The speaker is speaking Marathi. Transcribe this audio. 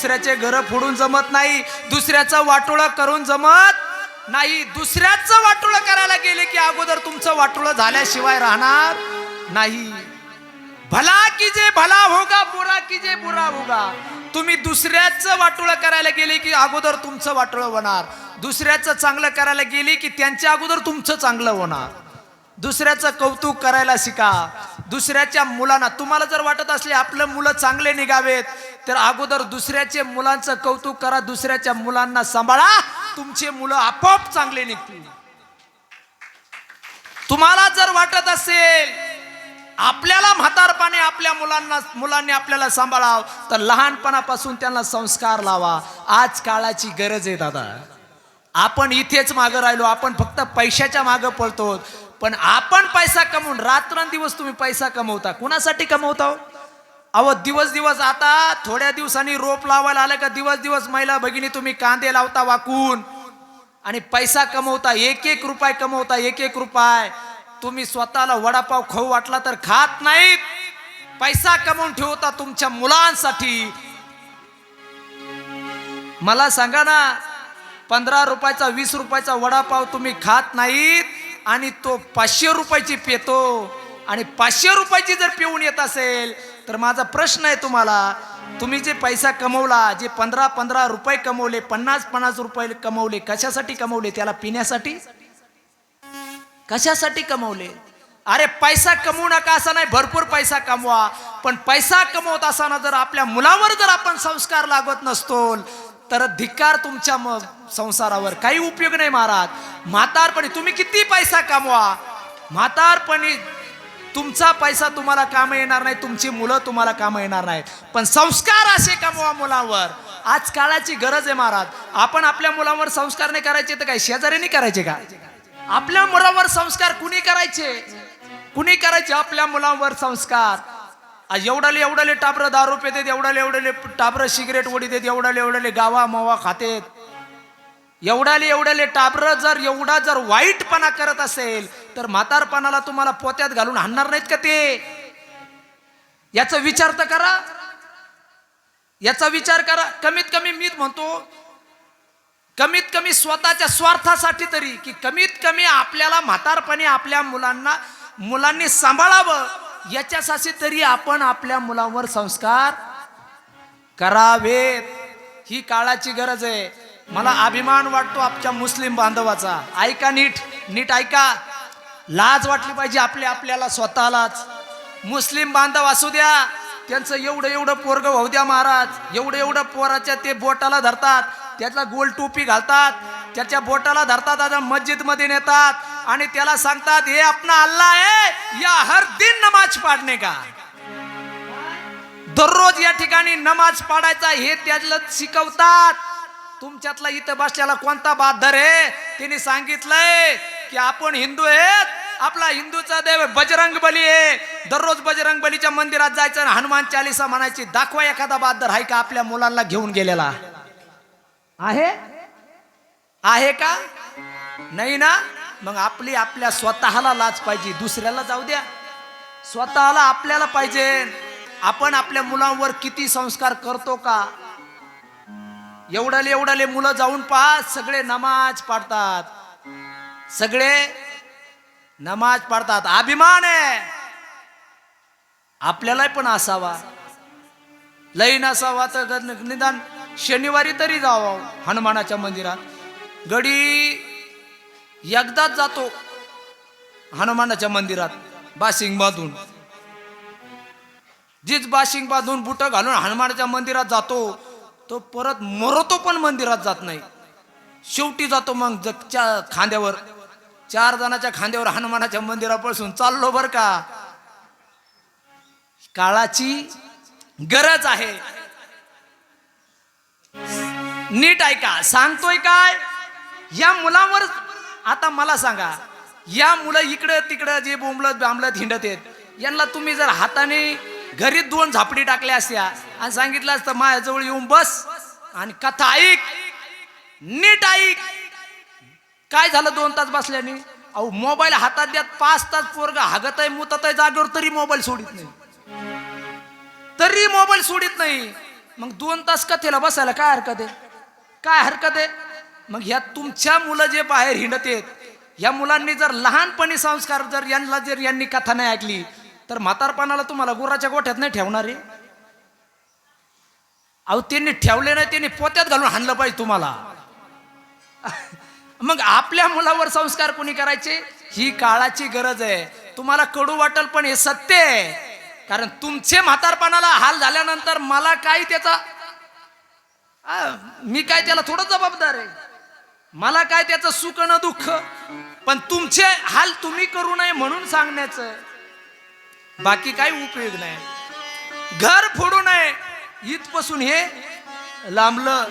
दुसऱ्याचे घर फोडून जमत नाही दुसऱ्याचं वाटोळं करून जमत नाही. दुसऱ्याचं वाटोळं करायला गेले की अगोदर तुमचं वाटोळं झाल्याशिवाय राहणार नाही. भला की जे भला होगा बुरा कीजे बुरा होगा. तुम्ही दुसऱ्याचं वाटोळं करायला गेले की अगोदर तुमचं वाटोळं होणार. दुसऱ्याचं चांगलं करायला गेले की त्यांच्या अगोदर तुमचं चांगलं होणार. दुसऱ्याचं कौतुक करायला शिका. दुसऱ्याच्या मुलांना तुम्हाला जर वाटत असले आपलं मुलं चांगले निघावेत तर अगोदर दुसऱ्याचे मुलांचं कौतुक करा दुसऱ्याच्या मुलांना सांभाळा. तुमचे मुलं आपोआप चांगले निघतील. तुम्हाला जर वाटत असेल आपल्याला म्हातारपणे आपल्या मुलांना मुलांनी आपल्याला सांभाळाव तर लहानपणापासून त्यांना संस्कार लावा. आज काळाची गरज आहे दादा. आपण इथेच मागं राहिलो आपण फक्त पैशाच्या मागं पळतो. पण आपण पैसा कमवून रात्रंदिवस तुम्ही पैसा कमवता. कुणासाठी कमवता हो? अहो दिवस दिवस आता थोड्या दिवसांनी रोप लावायला आलं का दिवस दिवस महिला भगिनी तुम्ही कांदे लावता वाकून. आणि पैसा कमवता एक एक रुपये कमवता एक एक रुपये. तुम्ही स्वतःला वडापाव खाऊ वाटला तर खात नाहीत. पैसा कमवून ठेवता तुमच्या मुलांसाठी. मला सांगा ना पंधरा रुपयाचा वीस रुपयाचा वडापाव तुम्ही खात नाहीत आणि तो पाचशे रुपयाची पितो आणि पाचशे रुपयाची जर पिऊन येत असेल तर माझा प्रश्न आहे तुम्हाला तुम्ही जे पैसा कमवला जे पंधरा पंधरा रुपये कमवले पन्नास पन्नास रुपये कमवले कशासाठी कमवले? त्याला पिण्यासाठी? कशासाठी कमवले? अरे पैसा कमवू नका असा नाही भरपूर पैसा कमवा. पण पैसा कमवत असताना जर आपल्या मुलावर जर आपण संस्कार लागत नसतो तर धिक्कार तुमच्या मग संसारावर. काही उपयोग नाही महाराज. म्हातारपणी तुम्ही किती पैसा कमवा? म्हातारपणी तुमचा पैसा तुम्हाला कामं येणार नाही तुमची मुलं तुम्हाला कामं येणार नाहीत पण संस्कार असे कमवा मुलावर. आज काळाची गरज आहे महाराज. आपण आपल्या मुलांवर संस्कार नाही करायचे तर काय शेजाऱ्यांनी करायचे का? आपल्या मुलावर संस्कार कुणी करायचे? कुणी करायचे आपल्या मुलांवर संस्कार? एवढाले एवढाले टाबर दारू पेतेत एवढाले एवढाले टाबर सिगरेट ओढी देत एवढाले एवढाले गावा मवा खातेत. एवढाले एवढाले टाबर जर एवढा जर वाईटपणा करत असेल तर म्हातारपणाला तुम्हाला पोत्यात घालून हाणणार नाहीत का ते? याचा विचार तर करा. याचा विचार करा. कमीत कमी मीच म्हणतो कमीत कमी स्वतःच्या स्वार्थासाठी तरी की कमीत कमी आपल्याला म्हातारपणे आपल्या मुलांना मुलांनी सांभाळावं. याच्यासाठी तरी आपण आपल्या मुलांवर संस्कार करावेत. ही काळाची गरज आहे. मला अभिमान वाटतो आपल्या मुस्लिम बांधवाचा. ऐका नीट नीट ऐका. लाज वाटली पाहिजे आपल्या आपल्याला स्वतःलाच. मुस्लिम बांधव असू द्या त्यांचं एवढं एवढं पोरग होऊ द्या महाराज. एवढं एवढं पोराच्या ते बोटाला धरतात त्यातला गोल टोपी घालतात त्याच्या बोटाला धरतात आता मस्जिदमध्ये नेतात आणि त्याला सांगतात हे आपला अल्लाह आहे या हर दिन नमाज पाडणे का? दररोज या ठिकाणी नमाज पाडायचा हे त्याला शिकवतात. तुमच्यातला इथं बसल्याला कोणता बाधर आहे? तिने सांगितलंय की आपण हिंदू आहेत. आपला हिंदूचा देव बजरंग बली आहे. दररोज बजरंग बलीच्या मंदिरात जायचं आणि हनुमान चालिसा म्हणायची दाखवा एखादा बहादर आहे का आपल्या मुलांना घेऊन गेलेला? आहे? आहे का? नाही ना? मग आपली आपल्या स्वतःला लाज पाहिजे. दुसऱ्याला जाऊ द्या. स्वतःला आपल्याला पाहिजे. आपण आपल्या मुलांवर किती संस्कार करतो का? एवढाले एवढाले मुलं जाऊन पहा सगळे नमाज पाडतात. सगळे नमाज पाडतात अभिमान आहे. आपल्याला पण असावा. लई नसावा तर ग- निदान शनिवारी तरी जावं हनुमानाच्या मंदिरात. गडी एकदाच जातो हनुमानाच्या मंदिरात बाशिंग बांधून. जीच बाशिंग बांधून बुट घालून हनुमानाच्या मंदिरात जातो तो परत मरतो पण मंदिरात जात नाही. शेवटी जातो मग जगच्या खांद्यावर. चार जणाच्या खांद्यावर हनुमानाच्या मंदिरापासून चाललो बर का. काळाची गरज आहे. नीट ऐका सांगतोय काय? या मुलावर आता मला सांगा या मुलं इकडं तिकडं जे बोंबलत बांबलत हिंडत आहेत यांना तुम्ही जर हाताने घरी दोन झापडी टाकल्या असत्या आणि सांगितलं असतं माझ्याजवळ येऊन बस आणि कथा ऐक. नीट ऐक. काय झालं दोन तास बसल्याने? अहो मोबाईल हातात द्यात पाच तास पोरग हागत आहे मुतत आहे जागेवर तरी मोबाईल सोडित नाही. तरी मोबाईल सोडित नाही. मग दोन तास कथेला बसायला काय हरकत आहे? काय हरकत आहे? मग ह्या तुमच्या मुलं जे बाहेर हिंडत आहेत या मुलांनी जर लहानपणी संस्कार जर यांना जर यांनी कथा नाही ऐकली तर म्हातारपणाला तुम्हाला गुराच्या गोठ्यात नाही ठेवणार आहे? अहो त्यांनी ठेवले नाही त्यांनी पोत्यात घालून हाणलं पाहिजे तुम्हाला. मग आपल्या मुलावर संस्कार कोणी करायचे? ही काळाची गरज आहे. तुम्हाला कडू वाटल पण हे सत्य आहे. कारण तुमचे म्हातारपणाला हाल झाल्यानंतर मला काय त्याचा मी काय त्याला थोडं जबाबदार आहे. मला काय त्याचं सुख न दुःख. पण तुमचे हाल तुम्ही करू नये म्हणून सांगण्याचं बाकी काही उपयोग नाही. घर फोडू नये. इथपासून हे लांबलं.